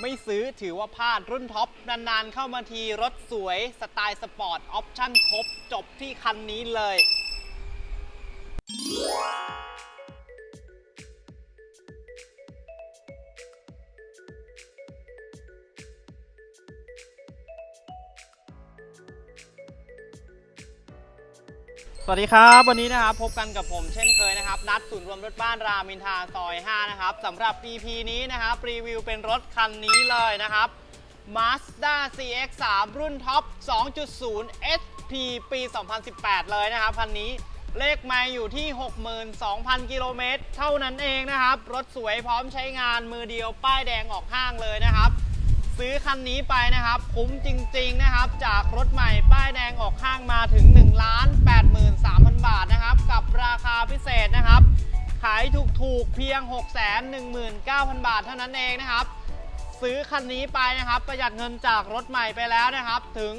ไม่ซื้อถือว่าพลาดรุ่นท็อป นาน ๆ เข้ามาทีรถสวยสไตล์สปอร์ต ออปชั่นครบ จบที่คันนี้เลย สวัสดีครับ วันนี้นะครับพบกันกับผมเช่นเคยนะครับ นัดศูนย์รวมรถบ้านรามินทาซอย 5 นะครับสำหรับ EP นี้นะครับ รีวิวเป็นรถคันนี้เลยนะครับ Mazda CX-3 รุ่นท็อป 2.0 SP ปี 2018 เลยนะครับ คันนี้เลขไมาอยู่ที่ 62,000 กิโลเมตร เท่านั้นเองนะครับ รถสวยพร้อมใช้งานมือเดียวป้ายแดงออกห้างเลยนะครับ ซื้อคันนี้ไปนะครับ คุ้มจริงๆนะครับ จากรถใหม่ป้ายแดงออกข้างมาถึง 1 8 3 0 0 0 บาทนะครับ กับราคาพิเศษนะครับ ขายถูกๆเพียง 6 1 9 0 0 0 บาทเท่านั้นเองนะครับ ซื้อคันนี้ไปนะครับ ประหยัดเงินจากรถใหม่ไปแล้วนะครับ ถึง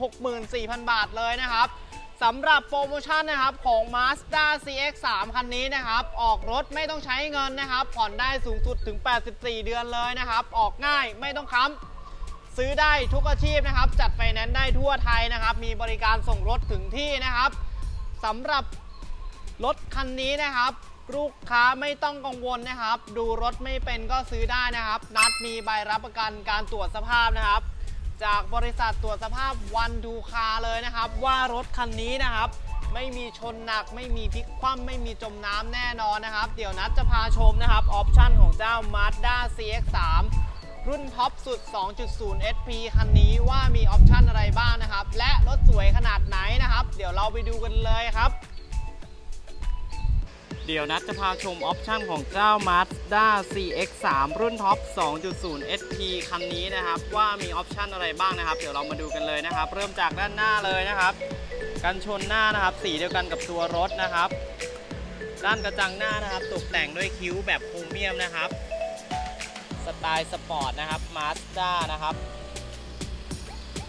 464,000 บาทเลยนะครับ สำหรับโปรโมชั่นนะครับของ Mazda CX-3 คันนี้นะครับ ออกรถไม่ต้องใช้เงินนะครับ ผ่อนได้สูงสุดถึง 84 เดือนเลยนะครับ ออกง่ายไม่ต้องค้ำซื้อได้ทุกอาชีพนะครับ จัดไฟแนนซ์ได้ทั่วไทยนะครับ มีบริการส่งรถถึงที่นะครับสำหรับรถคันนี้นะครับ ลูกค้าไม่ต้องกังวลนะครับ ดูรถไม่เป็นก็ซื้อได้นะครับ นัดมีใบรับประกันการตรวจสภาพนะครับ จากบริษัทตรวจสภาพวันดูคาเลยนะครับ ว่ารถคันนี้นะครับ ไม่มีชนหนักไม่มีพลิกคว่ำไม่มีจมน้ำแน่นอนนะครับ เดี๋ยวนัดจะพาชมนะครับ ออปชั่นของเจ้า Mazda CX-3 รุ่นท็อปสุด 2.0 SP คันนี้ว่ามีออปชั่นอะไรบ้างนะครับ และรถสวยขนาดไหนนะครับ เดี๋ยวเราไปดูกันเลยครับ เดี๋ยวนัดจะพาชมออปชั่นของเจ้า Mazda CX-3 รุ่นท็อป 2.0 SP คันนี้นะครับ ว่ามีออปชั่นอะไรบ้างนะครับ เดี๋ยวเรามาดูกันเลยนะครับ เริ่มจากด้านหน้าเลยนะครับ กันชนหน้านะครับ สีเดียวกันกับตัวรถนะครับ ด้านกระจังหน้านะครับ ตกแต่งด้วยคิ้วแบบพรีเมียมนะครับ สไตล์สปอร์ตนะครับ Mazda นะครับ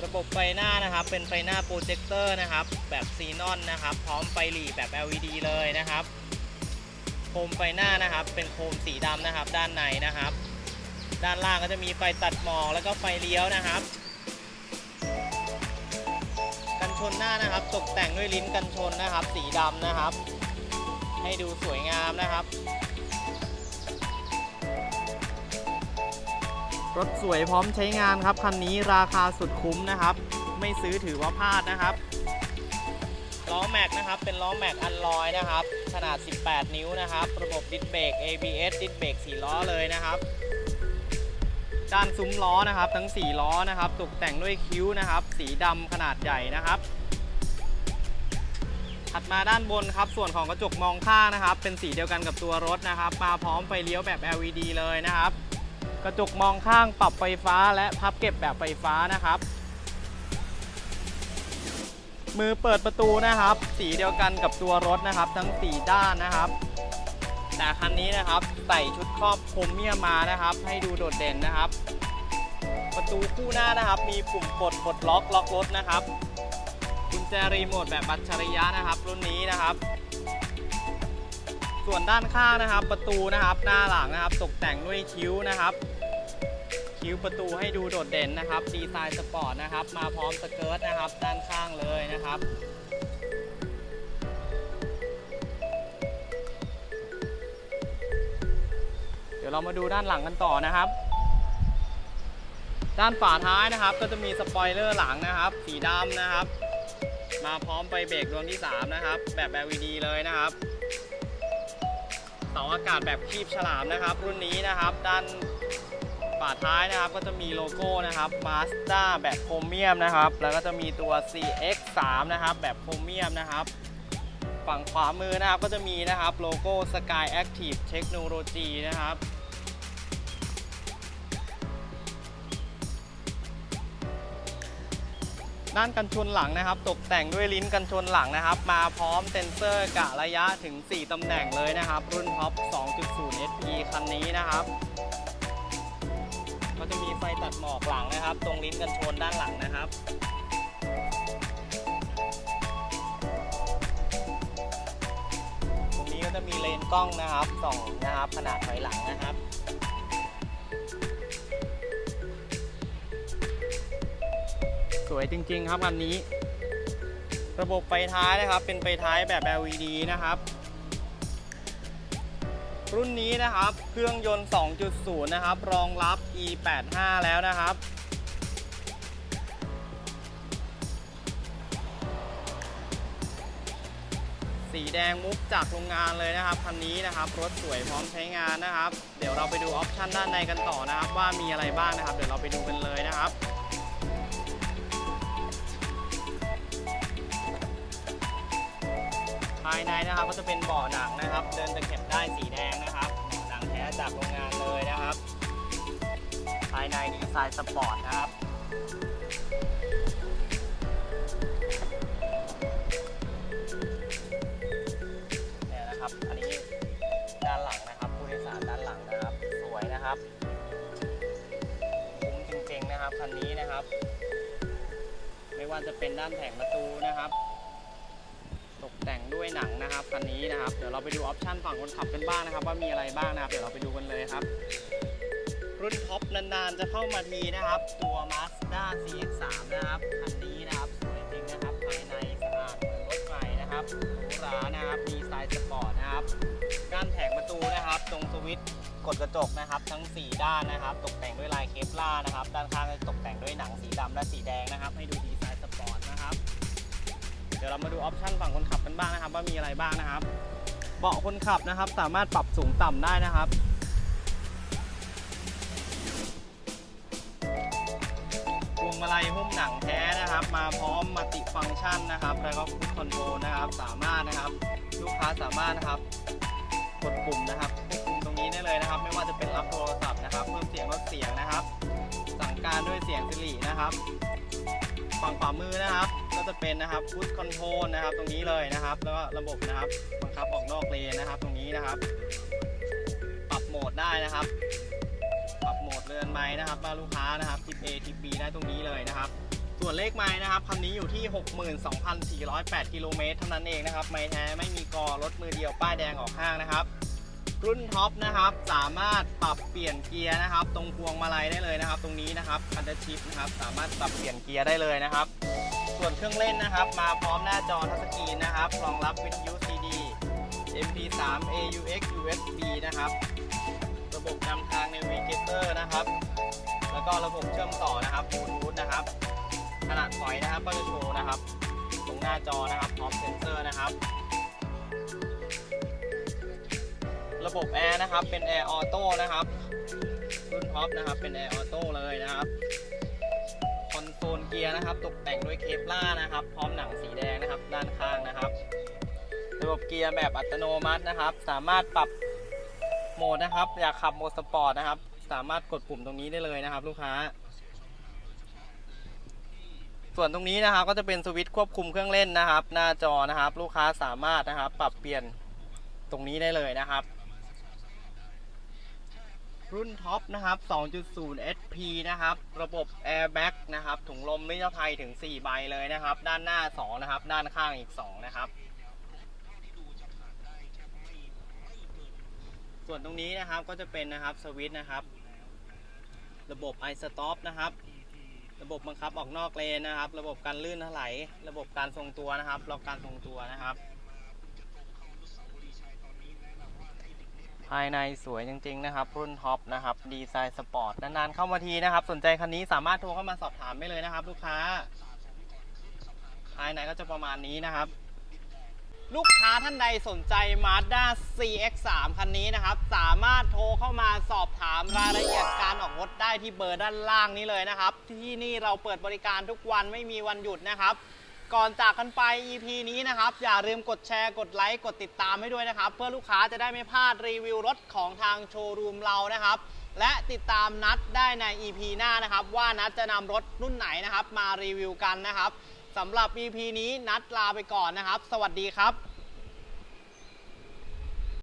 ระบบไฟหน้านะครับ เป็นไฟหน้าโปรเจคเตอร์นะครับ แบบซีนอนนะครับ พร้อมไฟหลีแบบ LED เลยนะครับ โคมไฟหน้านะครับ เป็นโคมสีดำนะครับ ด้านในนะครับ ด้านล่างก็จะมีไฟตัดหมอกแล้วก็ไฟเลี้ยวนะครับ กันชนหน้านะครับ ตกแต่งด้วยลิ้นกันชนนะครับ สีดำนะครับ ให้ดูสวยงามนะครับ รถสวยพร้อมใช้งานครับคันนี้ราคาสุดคุ้มนะครับ ไม่ซื้อถือว่าพลาดนะครับล้อแม็กนะครับ เป็นล้อแม็กอันลอยนะครับ ขนาด 18 นิ้วนะครับ ระบบดิสเบรก ABS ดิสเบรก4ล้อเลยนะครับ ด้านซุ้มล้อนะครับ ทั้ง 4 ล้อนะครับ ตกแต่งด้วยคิ้วนะครับ สีดำขนาดใหญ่นะครับ ถัดมาด้านบนครับ ส่วนของกระจกมองข้างนะครับ เป็นสีเดียวกันกับตัวรถนะครับ มาพร้อมไฟเลี้ยวแบบ LED เลยนะครับ กระจกมองข้างปรับไฟฟ้าและพับเก็บแบบไฟฟ้านะครับ มือเปิดประตูนะครับ สีเดียวกันกับตัวรถนะครับ ทั้ง 4 ด้านนะครับ แต่คันนี้นะครับใส่ชุดครอบโครเมียมานะครับ ให้ดูโดดเด่นนะครับ ประตูคู่หน้านะครับ มีปุ่มกดปลดล็อกล็อกรถนะครับกุญแจรีโมทแบบอัจฉริยะนะครับ รุ่นนี้นะครับ ส่วนด้านข้างนะครับ ประตูนะครับ หน้าหลังนะครับ ตกแต่งด้วยคิ้วนะครับ คิ้วประตูให้ดูโดดเด่นนะครับดีไซน์สปอร์ตนะครับ มาพร้อมสเกิร์ตนะครับ ด้านข้างเลยนะครับเดี๋ยวเรามาดูด้านหลังกันต่อนะครับ ด้านฝาท้ายนะครับ ก็จะมีสปอยเลอร์หลังนะครับ สีดำนะครับ มาพร้อมไฟเบรกดวงที่ 3 นะครับ แบบ LED เลยนะครับเสาอากาศแบบคีบฉลามนะครับ รุ่นนี้นะครับ ด้าน ฝาท้ายนะครับก็จะมีโลโก้นะครับ Mazda แบบโครเมียมนะครับ แล้วก็จะมีตัว CX3 นะครับ แบบโครเมียมนะครับ ฝั่งขวามือนะครับก็จะมีนะครับโลโก้ Sky Active Technology นะครับด้านกันชนหลังนะครับ ตกแต่งด้วยลิ้นกันชนหลังนะครับ มาพร้อมเซ็นเซอร์กะระยะถึง 4 ตำแหน่งเลยนะครับ รุ่นท็อป 2.0 SP คันนี้นะครับ มัจะมีไฟตัดหมอกหลังนะครับ ตรงลิ้นกันชนด้านหลังนะครับตรงนี้ก็จะมีเลนกล้องนะครับส่องนะครับขนาดถอยหลังนะครับสวยจริงๆครับคันนี้ ระบบไฟท้ายนะครับ เป็นไฟท้ายแบบ LED นะครับ รุ่นนี้นะครับ เครื่องยนต์ 2.0 นะครับ รองรับ E85 แล้วนะครับ สีแดงมุกจากโรงงานเลยนะครับ คันนี้นะครับ รถสวยพร้อมใช้งานนะครับ เดี๋ยวเราไปดูออปชันด้านในกันต่อนะครับ ว่ามีอะไรบ้างนะครับ เดี๋ยวเราไปดูกันเลยนะครับายในนะครับก็จะเป็นเบาะหนังนะครับ เดินตะเข็บได้สีแดงนะครับหนังแท้จากโรงงานเลยนะครับ ภายในดีไซน์สปอร์ตนะครับเนี่ยนะครับ อันนี้ด้านหลังนะครับผู้โดยสารด้านหลังนะครับ สวยนะครับคุ้มจริงๆนะครับคันนี้นะครับ ไม่ว่าจะเป็นด้านแผงประตูนะครับ ตกแต่งด้วยหนังนะครับคันนี้นะครับ เดี๋ยวเราไปดูออปชันฝั่งคนขับกันบ้างนะครับ ว่ามีอะไรบ้างนะครับ เดี๋ยวเราไปดูกันเลยครับ รุ่นท็อปนานๆจะเข้ามาทีนะครับ ตัว Mazda CX-3 นะครับคันนี้นะครับสวยจริงนะครับภายในสะอาดเหมือนรถใหม่นะครับหรูหรานะครับดีไซน์สปอร์ตนะครับด้านแผงประตูนะครับ ตรงสวิตช์กดกระจกนะครับทั้ง 4 ด้านนะครับ ตกแต่งด้วยลายเคปลานะครับ ด้านข้างก็ตกแต่งด้วยหนังสีดำและสีแดงนะครับ ให้ดูดี ดี๋ยวเรามาดูออปชันฝั่งคนขับกันบ้างนะครับว่ามีอะไรบ้างนะครับ เบาะคนขับนะครับ สามารถปรับสูงต่ำได้นะครับ พวงมาลัยหุ้มหนังแท้นะครับ มาพร้อมมัลติฟังก์ชันนะครับ แล้วก็คอนโทรลนะครับ สามารถนะครับ ลูกค้าสามารถนะครับ กดปุ่มนะครับควบคุมตรงนี้ได้เลยนะครับ ไม่ว่าจะเป็นรับโทรศัพท์นะครับ เพิ่มเสียงลดเสียงนะครับ สั่งการด้วยเสียงสิรินะครับ ฝั่งขวามือนะครับ ก็จะเป็นนะครับพุชคอนโทรลนะครับ ตรงนี้เลยนะครับ แล้วก็ระบบนะครับบังคับออกนอกเลนนะครับ ตรงนี้นะครับ ปรับโหมดได้นะครับ ปรับโหมดเรือนไม้นะครับว่าลูกค้านะครับทิป A ทิป B ได้ตรงนี้เลยนะครับ ส่วนเลขไม้นะครับคันนี้อยู่ที่ 62,408กิโลเมตรเท่านั้นเองนะครับ ไม้แท้ไม่มีกอรถมือเดียวป้ายแดงออกข้างนะครับรุ่นท็อปนะครับสามารถปรับเปลี่ยนเกียร์นะครับ ตรงพวงมาลัยได้เลยนะครับ ตรงนี้นะครับคันเดชิปนะครับ สามารถปรับเปลี่ยนเกียร์ได้เลยนะครับ ส่วนเครื่องเล่นนะครับ มาพร้อมหน้าจอทัชสกรีนนะครับ รองรับวิทยุ CD MP3 AUX USB นะครับ ระบบนำทาง Navigator นะครับ แล้วก็ระบบเชื่อมต่อนะครับบลูทูธนะครับ ขนาดถอยนะครับก็จะโชว์นะครับ ตรงหน้าจอนะครับ พร้อมเซ็นเซอร์นะครับ ระบบแอร์นะครับ เป็นแอร์ออโต้นะครับ รุ่นท็อปนะครับ เป็นแอร์ออโต้เลยนะครับ โซลเกียร์นะครับ ตกแต่งด้วยเคปล่าร์นะครับ พร้อมหนังสีแดงนะครับ ด้านข้างนะครับ ระบบเกียร์แบบอัตโนมัตินะครับ สามารถปรับโหมดนะครับ อยากขับโหมดสปอร์ตนะครับ สามารถกดปุ่มตรงนี้ได้เลยนะครับ ลูกค้า ส่วนตรงนี้นะครับ ก็จะเป็นสวิตช์ควบคุมเครื่องเล่นนะครับ หน้าจอนะครับ ลูกค้าสามารถนะครับ ปรับเปลี่ยนตรงนี้ได้เลยนะครับ รุ่นท็อปนะครับ 2.0 SP นะครับ ระบบ Airbag นะครับ ถุงลมนิรภัยถึง 4 ใบเลยนะครับ ด้านหน้า 2 นะครับ ด้านข้างอีก 2 นะครับ ส่วนตรงนี้นะครับก็จะเป็นนะครับสวิตช์นะครับ ระบบ i stop นะครับ ระบบบังคับออกนอกเลนนะครับ ระบบการลื่นถลายระบบการทรงตัวนะครับล็อกการทรงตัวนะครับ ภายในสวยจริง ๆ นะครับ รุ่นท็อปนะครับดีไซน์สปอร์ตนานๆเข้ามาทีนะครับ สนใจคันนี้สามารถโทรเข้ามาสอบถามได้เลยนะครับ ลูกค้า ภายในก็จะประมาณนี้นะครับ ลูกค้าท่านใดสนใจ Mazda CX-3 คันนี้นะครับ สามารถโทรเข้ามาสอบถามรายละเอียดการออกรถได้ที่เบอร์ด้านล่างนี้เลยนะครับ ที่นี่เราเปิดบริการทุกวันไม่มีวันหยุดนะครับ ก่อนจากกันไป EP นี้นะครับ อย่าลืมกดแชร์กดไลค์กดติดตามให้ด้วยนะครับ เพื่อลูกค้าจะได้ไม่พลาดรีวิวรถของทางโชว์รูมเรานะครับ และติดตามนัดได้ใน EP หน้านะครับ ว่านัดจะนำรถรุ่นไหนนะครับ มารีวิวกันนะครับสำหรับ EP นี้นัดลาไปก่อนนะครับ สวัสดีครับ